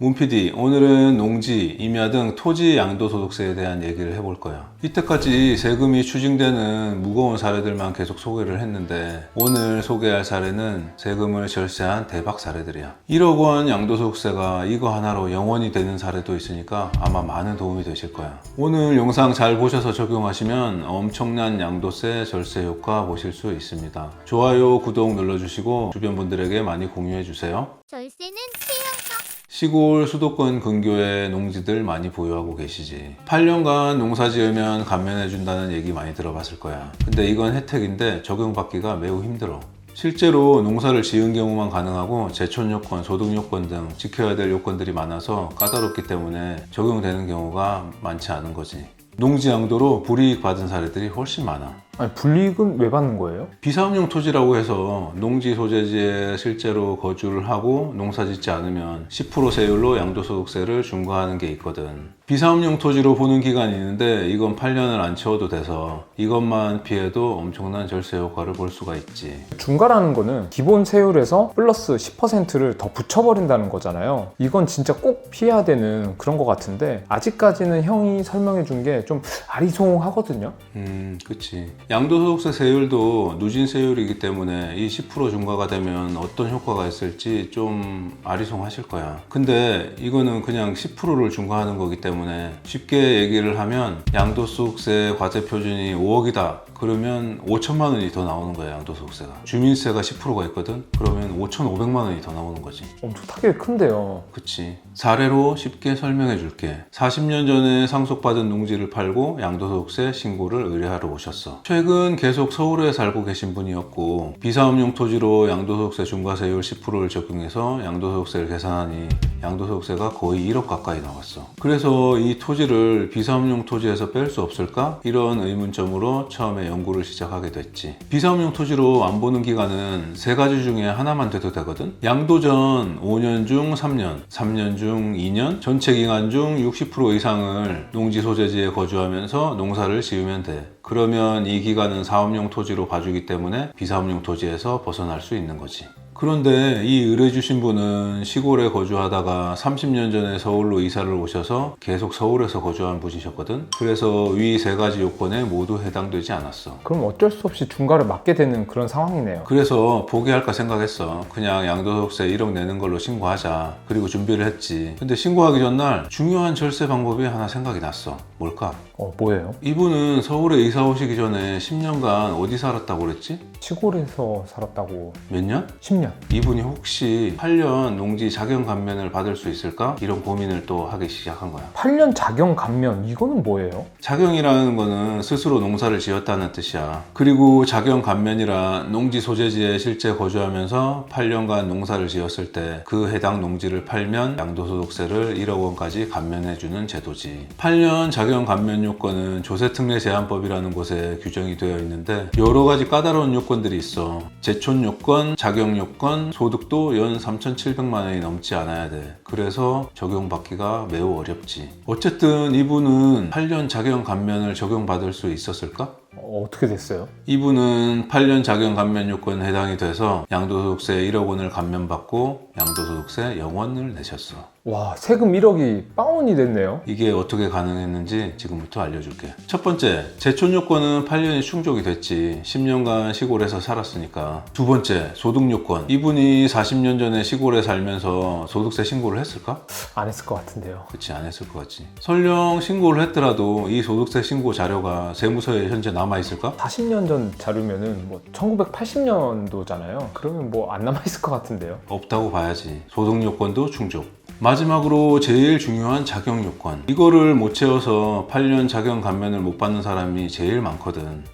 문PD, 오늘은 농지, 임야 등 토지 양도 소득세에 대한 얘기를 해볼 거야. 이때까지 세금이 추징되는 무거운 사례들만 계속 소개를 했는데 오늘 소개할 사례는 세금을 절세한 대박 사례들이야. 1억 원 양도소득세가 이거 하나로 영원이 되는 사례도 있으니까 아마 많은 도움이 되실 거야. 오늘 영상 잘 보셔서 적용하시면 엄청난 양도세 절세 효과 보실 수 있습니다. 좋아요, 구독 눌러주시고 주변 분들에게 많이 공유해 주세요. 절세는 시골 수도권 근교에 농지들 많이 보유하고 계시지. 8년간 농사 지으면 감면해준다는 얘기 많이 들어봤을 거야. 근데 이건 혜택인데 적용받기가 매우 힘들어. 실제로 농사를 지은 경우만 가능하고 제촌 요건, 소득 요건 등 지켜야 될 요건들이 많아서 까다롭기 때문에 적용되는 경우가 많지 않은 거지. 농지 양도로 불이익 받은 사례들이 훨씬 많아. 아니 불이익은 왜 받는 거예요? 비사업용 토지라고 해서 농지 소재지에 실제로 거주를 하고 농사 짓지 않으면 10% 세율로 양도소득세를 중과하는 게 있거든. 비사업용 토지로 보는 기간이 있는데 이건 8년을 안 채워도 돼서 이것만 피해도 엄청난 절세 효과를 볼 수가 있지. 중과라는 거는 기본 세율에서 플러스 10%를 더 붙여버린다는 거잖아요. 이건 진짜 꼭 피해야 되는 그런 거 같은데 아직까지는 형이 설명해 준 게 좀 아리송하거든요. 음, 그치. 양도소득세 세율도 누진 세율이기 때문에 이 10% 중과가 되면 어떤 효과가 있을지 좀 아리송하실 거야. 근데 이거는 그냥 10%를 중과하는 거기 때문에 쉽게 얘기를 하면 양도소득세 과세 표준이 5억이다. 그러면 5천만 원이 더 나오는 거야, 양도소득세가. 주민세가 10%가 있거든? 그러면 5,500만 원이 더 나오는 거지. 엄청 타격이 큰데요. 그치. 사례로 쉽게 설명해 줄게. 40년 전에 상속받은 농지를 팔고 양도소득세 신고를 의뢰하러 오셨어. 최근 계속 서울에 살고 계신 분이었고, 비사업용 토지로 양도소득세 중과세율 10%를 적용해서 양도소득세를 계산하니 양도소득세가 거의 1억 가까이 나왔어. 그래서 이 토지를 비사업용 토지에서 뺄 수 없을까? 이런 의문점으로 처음에 연구를 시작하게 됐지. 비사업용 토지로 안 보는 기간은 세 가지 중에 하나만 돼도 되거든? 양도전 5년 중 3년, 3년 중 2년, 전체 기간 중 60% 이상을 농지 소재지에 거주하면서 농사를 지으면 돼. 그러면 이 기간은 사업용 토지로 봐주기 때문에 비사업용 토지에서 벗어날 수 있는 거지. 그런데 이 의뢰 주신 분은 시골에 거주하다가 30년 전에 서울로 이사를 오셔서 계속 서울에서 거주한 분이셨거든. 그래서 위 세 가지 요건에 모두 해당되지 않았어. 그럼 어쩔 수 없이 중과를 맞게 되는 그런 상황이네요. 그래서 포기할까 생각했어. 그냥 양도소득세 1억 내는 걸로 신고하자. 그리고 준비를 했지. 근데 신고하기 전날 중요한 절세 방법이 하나 생각이 났어. 뭘까? 어, 뭐예요? 이분은 서울에 이사 오시기 전에 10년간 어디 살았다고 그랬지? 시골에서 살았다고 몇 년? 10년. 이분이 혹시 8년 농지 자경 감면을 받을 수 있을까? 이런 고민을 또 하기 시작한 거야. 8년 자경 감면 이거는 뭐예요? 자경이라는 거는 스스로 농사를 지었다는 뜻이야. 그리고 자경 감면이라 농지 소재지에 실제 거주하면서 8년간 농사를 지었을 때 그 해당 농지를 팔면 양도소득세를 1억 원까지 감면해주는 제도지. 8년 자경 감면 요건은 조세특례 제한법이라는 곳에 규정이 되어 있는데 여러 가지 까다로운 요건들이 있어. 제촌 요건, 자경 요건, 소득도 연 3,700만 원이 넘지 않아야 돼. 그래서 적용받기가 매우 어렵지. 어쨌든 이분은 8년 자경 감면을 적용받을 수 있었을까? 어, 어떻게 됐어요? 이분은 8년 자경 감면 요건에 해당이 돼서 양도소득세 1억 원을 감면받고 양도소득세 0원을 내셨어. 와 세금 1억이 빵원이 됐네요. 이게 어떻게 가능했는지 지금부터 알려줄게. 첫 번째, 제촌 요건은 8년이 충족이 됐지. 10년간 시골에서 살았으니까. 두 번째, 소득 요건. 이분이 40년 전에 시골에 살면서 소득세 신고를 했을까? 안 했을 것 같은데요. 그렇지 안 했을 것 같지. 설령 신고를 했더라도 이 소득세 신고 자료가 세무서에 현재 남아 있 을까? 40년 전 자료면은 뭐 1980년도잖아요. 그러면 뭐 안 남아 있을 것 같은데요. 없다고 봐야지. 소득 요건도 충족. 마지막으로 제일 중요한 자격 요건. 이거를 못 채워서 8년 자격 감면을 못 받는 사람이 제일 많거든.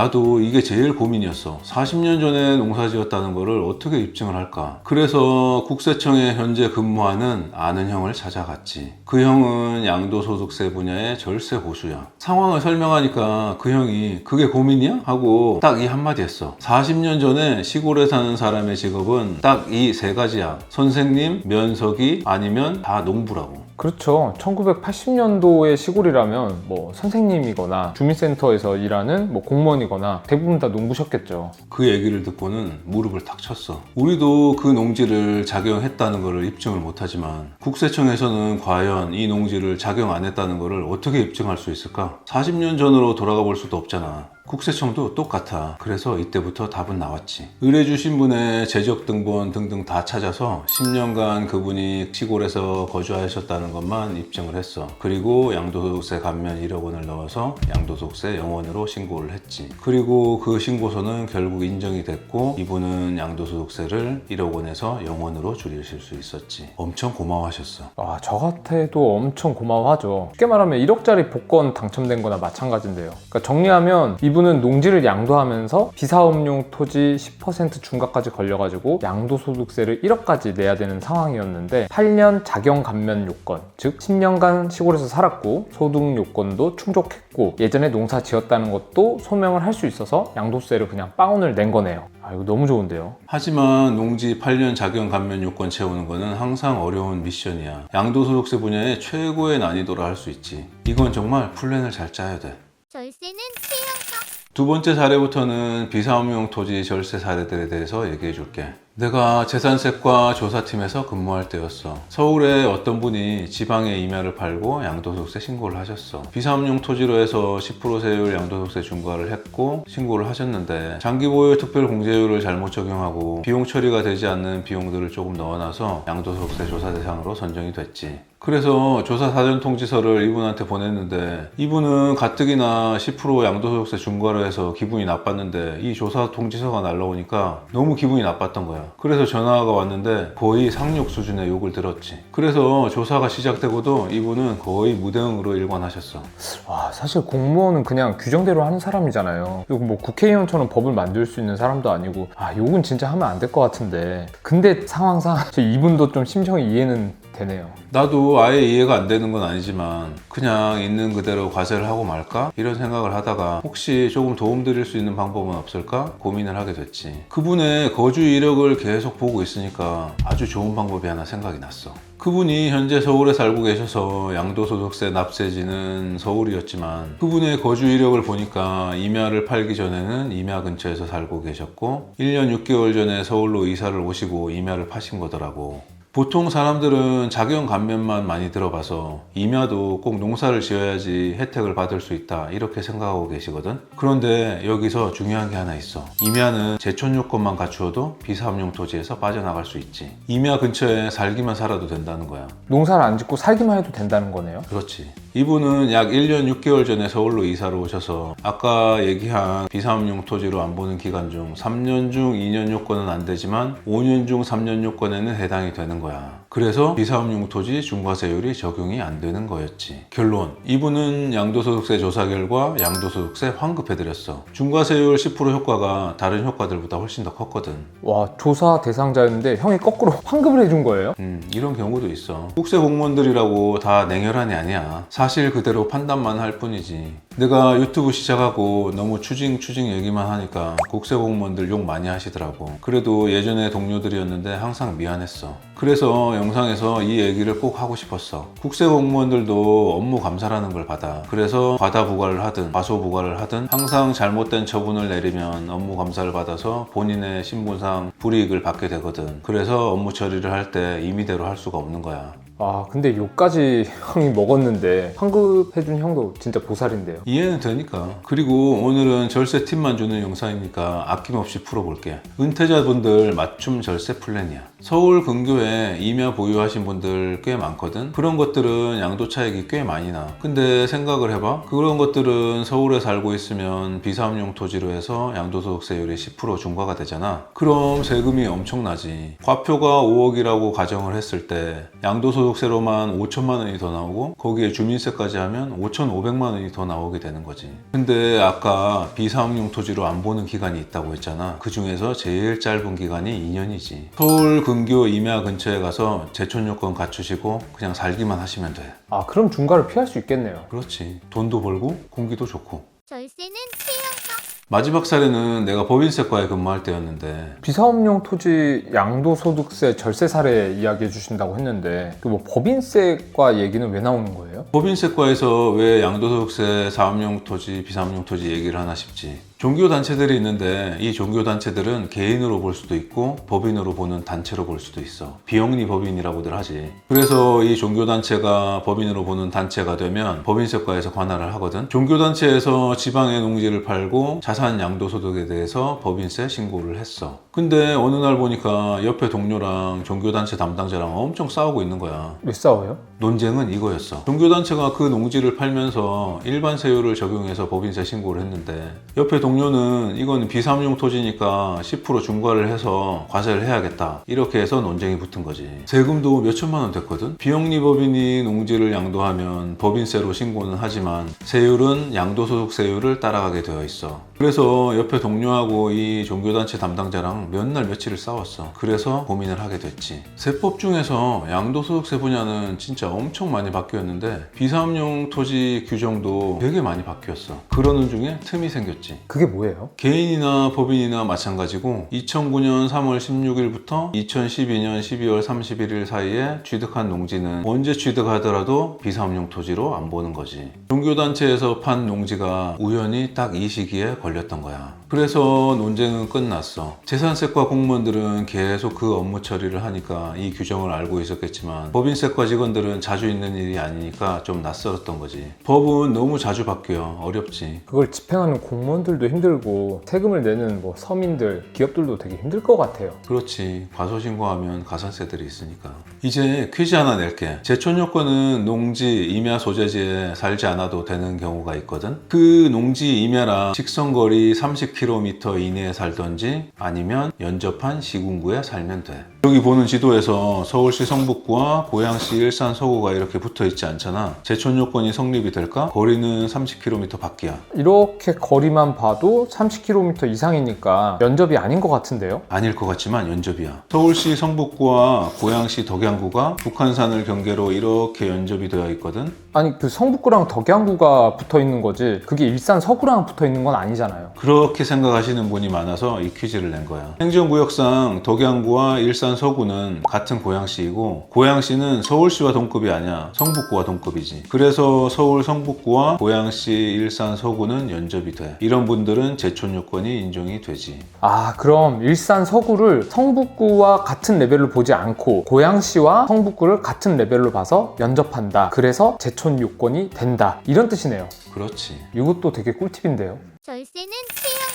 나도 이게 제일 고민이었어. 40년 전에 농사 지었다는 거를 어떻게 입증을 할까? 그래서 국세청에 현재 근무하는 아는 형을 찾아갔지. 그 형은 양도소득세 분야의 절세 고수야. 상황을 설명하니까 그 형이 그게 고민이야? 하고 딱 이 한마디 했어. 40년 전에 시골에 사는 사람의 직업은 딱 이 세 가지야. 선생님, 면석이 아니면 다 농부라고. 그렇죠. 1980년도의 시골이라면 뭐 선생님이거나 주민센터에서 일하는 뭐 공무원이거나 대부분 다 농부셨겠죠. 그 얘기를 듣고는 무릎을 탁 쳤어. 우리도 그 농지를 작용했다는 것을 입증을 못하지만 국세청에서는 과연 이 농지를 작용 안 했다는 것을 어떻게 입증할 수 있을까? 40년 전으로 돌아가 볼 수도 없잖아. 국세청도 똑같아. 그래서 이때부터 답은 나왔지. 의뢰주신 분의 재적 등본 등등 다 찾아서 10년간 그분이 시골에서 거주하셨다는 것만 입증을 했어. 그리고 양도소득세 감면 1억 원을 넣어서 양도소득세 영원으로 신고를 했지. 그리고 그 신고서는 결국 인정이 됐고 이분은 양도소득세를 1억 원에서 영원으로 줄이실 수 있었지. 엄청 고마워하셨어. 아, 저 같아도 엄청 고마워하죠. 쉽게 말하면 1억짜리 복권 당첨된 거나 마찬가지인데요. 그러니까 정리하면 이분 은 농지를 양도하면서 비사업용 토지 10% 중과까지 걸려가지고 양도소득세를 1억까지 내야 되는 상황이었는데 8년 자경 감면 요건, 즉 10년간 시골에서 살았고 소득 요건도 충족했고 예전에 농사 지었다는 것도 소명을 할 수 있어서 양도세를 그냥 빵원을 낸 거네요. 아, 이거 너무 좋은데요. 하지만 농지 8년 자경 감면 요건 채우는 것은 항상 어려운 미션이야. 양도소득세 분야의 최고의 난이도라 할 수 있지. 이건 정말 플랜을 잘 짜야 돼. 절세는 최영석. 두 번째 사례부터는 비사업용 토지 절세 사례들에 대해서 얘기해 줄게. 내가 재산세과 조사팀에서 근무할 때였어. 서울에 어떤 분이 지방에 임야를 팔고 양도소득세 신고를 하셨어. 비사업용 토지로 해서 10% 세율 양도소득세 중과를 했고 신고를 하셨는데 장기 보유 특별 공제율을 잘못 적용하고 비용 처리가 되지 않는 비용들을 조금 넣어놔서 양도소득세 조사 대상으로 선정이 됐지. 그래서 조사 사전 통지서를 이분한테 보냈는데 이분은 가뜩이나 10% 양도소득세 중과로 해서 기분이 나빴는데 이 조사 통지서가 날라오니까 너무 기분이 나빴던 거야. 그래서 전화가 왔는데 거의 상륙 수준의 욕을 들었지. 그래서 조사가 시작되고도 이분은 거의 무대응으로 일관하셨어. 와, 사실 공무원은 그냥 규정대로 하는 사람이잖아요. 그리고 뭐 국회의원처럼 법을 만들 수 있는 사람도 아니고, 아, 욕은 진짜 하면 안 될 것 같은데. 근데 상황상 저 이분도 좀 심정이 이해는 되네요. 나도 아예 이해가 안 되는 건 아니지만 그냥 있는 그대로 과세를 하고 말까? 이런 생각을 하다가 혹시 조금 도움드릴 수 있는 방법은 없을까? 고민을 하게 됐지. 그분의 거주 이력을 계속 보고 있으니까 아주 좋은 방법이 하나 생각이 났어. 그분이 현재 서울에 살고 계셔서 양도소득세 납세지는 서울이었지만 그분의 거주 이력을 보니까 임야를 팔기 전에는 임야 근처에서 살고 계셨고 1년 6개월 전에 서울로 이사를 오시고 임야를 파신 거더라고. 보통 사람들은 자경 감면만 많이 들어봐서 임야도 꼭 농사를 지어야지 혜택을 받을 수 있다 이렇게 생각하고 계시거든 그런데 여기서 중요한 게 하나 있어 임야는 제촌 요건만 갖추어도 비사업용 토지에서 빠져나갈 수 있지 임야 근처에 살기만 살아도 된다는 거야 농사를 안 짓고 살기만 해도 된다는 거네요. 그렇지. 이분은 약 1년 6개월 전에 서울로 이사를 오셔서 아까 얘기한 비사업용 토지로 안 보는 기간 중 3년 중 2년 요건은 안 되지만 5년 중 3년 요건에는 해당이 되는 거야. 그래서 비사업용 토지 중과세율이 적용이 안 되는 거였지. 결론. 이분은 양도소득세 조사 결과 양도소득세 환급해드렸어. 중과세율 10% 효과가 다른 효과들보다 훨씬 더 컸거든. 와, 조사 대상자였는데 형이 거꾸로 환급을 해준 거예요? 음, 이런 경우도 있어. 국세 공무원들이라고 다 냉혈한이 아니야. 사실 그대로 판단만 할 뿐이지. 내가 유튜브 시작하고 너무 추징 추징 얘기만 하니까 국세 공무원들 욕 많이 하시더라고. 그래도 예전에 동료들이었는데 항상 미안했어. 그래서 영상에서 이 얘기를 꼭 하고 싶었어. 국세 공무원들도 업무 감사라는 걸 받아. 그래서 과다 부과를 하든 과소 부과를 하든 항상 잘못된 처분을 내리면 업무 감사를 받아서 본인의 신분상 불이익을 받게 되거든. 그래서 업무 처리를 할 때 임의대로 할 수가 없는 거야. 아, 근데 요까지 형이 먹었는데 환급해준 형도 진짜 보살인데요. 이해는 되니까. 그리고 오늘은 절세 팁만 주는 영상이니까 아낌없이 풀어볼게. 은퇴자분들 맞춤 절세 플랜이야. 서울 근교에 임야 보유하신 분들 꽤 많거든. 그런 것들은 양도 차익이 꽤 많이 나. 근데 생각을 해봐. 그런 것들은 서울에 살고 있으면 비사업용 토지로 해서 양도소득세율이 10% 중과가 되잖아. 그럼 세금이 엄청나지. 과표가 5억이라고 가정을 했을 때 양도소득세로만 5천만 원이 더 나오고 거기에 주민세까지 하면 5,500만 원이 더 나오게 되는 거지. 근데 아까 비사업용 토지로 안 보는 기간이 있다고 했잖아. 그 중에서 제일 짧은 기간이 2년이지. 서울 근교 임야 근처에 가서 제촌 요건 갖추시고 그냥 살기만 하시면 돼. 아, 그럼 중과를 피할 수 있겠네요. 그렇지. 돈도 벌고 공기도 좋고. 절세는 최영석. 마지막 사례는 내가 법인세과에 근무할 때였는데 비사업용 토지 양도소득세 절세 사례 이야기해 주신다고 했는데 그 뭐 법인세과 얘기는 왜 나오는 거예요? 법인세과에서 왜 양도소득세 사업용 토지, 비사업용 토지 얘기를 하나 싶지. 종교 단체들이 있는데 이 종교 단체들은 개인으로 볼 수도 있고 법인으로 보는 단체로 볼 수도 있어. 비영리 법인이라고들 하지. 그래서 이 종교 단체가 법인으로 보는 단체가 되면 법인세과에서 관할을 하거든. 종교 단체에서 지방의 농지를 팔고 자산 양도소득에 대해서 법인세 신고를 했어. 근데 어느 날 보니까 옆에 동료랑 종교 단체 담당자랑 엄청 싸우고 있는 거야. 왜 싸워요? 논쟁은 이거였어. 종교단체가 그 농지를 팔면서 일반 세율을 적용해서 법인세 신고를 했는데 옆에 동료는 이건 비사업용 토지니까 10% 중과를 해서 과세를 해야겠다. 이렇게 해서 논쟁이 붙은 거지. 세금도 몇 천만 원 됐거든? 비영리 법인이 농지를 양도하면 법인세로 신고는 하지만 세율은 양도소득세율을 따라가게 되어 있어. 그래서 옆에 동료하고 이 종교단체 담당자랑 몇 날 며칠을 싸웠어. 그래서 고민을 하게 됐지. 세법 중에서 양도소득세 분야는 진짜 엄청 많이 바뀌었는데 비사업용 토지 규정도 되게 많이 바뀌었어. 그러는 중에 틈이 생겼지. 그게 뭐예요? 개인이나 법인이나 마찬가지고 2009년 3월 16일부터 2012년 12월 31일 사이에 취득한 농지는 언제 취득하더라도 비사업용 토지로 안 보는 거지. 종교단체에서 판 농지가 우연히 딱 이 시기에 걸렸던 거야. 그래서 논쟁은 끝났어. 재산세과 공무원들은 계속 그 업무 처리를 하니까 이 규정을 알고 있었겠지만 법인세과 직원들은 자주 있는 일이 아니니까 좀 낯설었던 거지. 법은 너무 자주 바뀌어. 어렵지. 그걸 집행하는 공무원들도 힘들고 세금을 내는 뭐 서민들, 기업들도 되게 힘들 것 같아요. 그렇지. 과소 신고하면 가산세들이 있으니까. 이제 퀴즈 하나 낼게. 제촌 요건은 농지, 임야 소재지에 살지 않아도 되는 경우가 있거든. 그 농지, 임야랑 직선거리 30km 이내에 살던지 아니면 연접한 시군구에 살면 돼. 여기 보는 지도에서 서울시 성북구와 고양시 일산 서구가 이렇게 붙어 있지 않잖아. 제촌 요건이 성립이 될까? 거리는 30km 밖이야. 이렇게 거리만 봐도 30km 이상이니까 면접이 아닌 것 같은데요? 아닐 것 같지만 연접이야. 서울시 성북구와 고양시 덕양구가 북한산을 경계로 이렇게 연접이 되어 있거든. 아니 그 성북구랑 덕양구가 붙어 있는 거지 그게 일산 서구랑 붙어 있는 건 아니잖아요. 그렇게 생각하시는 분이 많아서 이 퀴즈를 낸 거야. 행정구역상 덕양구와 일산 서구는 같은 고양시이고 고양시는 서울시와 동급이 아니야. 성북구와 동급이지. 그래서 서울 성북구와 고양시 일산 서구는 연접이 돼. 이런 분들은 제촌 요건이 인정이 되지. 아 그럼 일산 서구를 성북구와 같은 레벨로 보지 않고 고양시와 성북구를 같은 레벨로 봐서 면접한다. 그래서 제촌 요건이 된다. 이런 뜻이네요. 그렇지. 이것도 되게 꿀팁인데요. 절세는 최영석.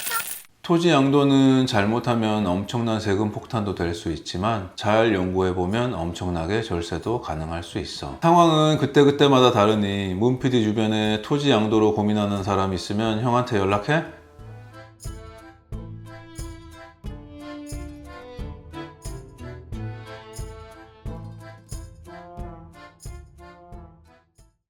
토지 양도는 잘못하면 엄청난 세금 폭탄도 될 수 있지만 잘 연구해보면 엄청나게 절세도 가능할 수 있어. 상황은 그때그때마다 다르니 문PD 주변에 토지 양도로 고민하는 사람 있으면 형한테 연락해?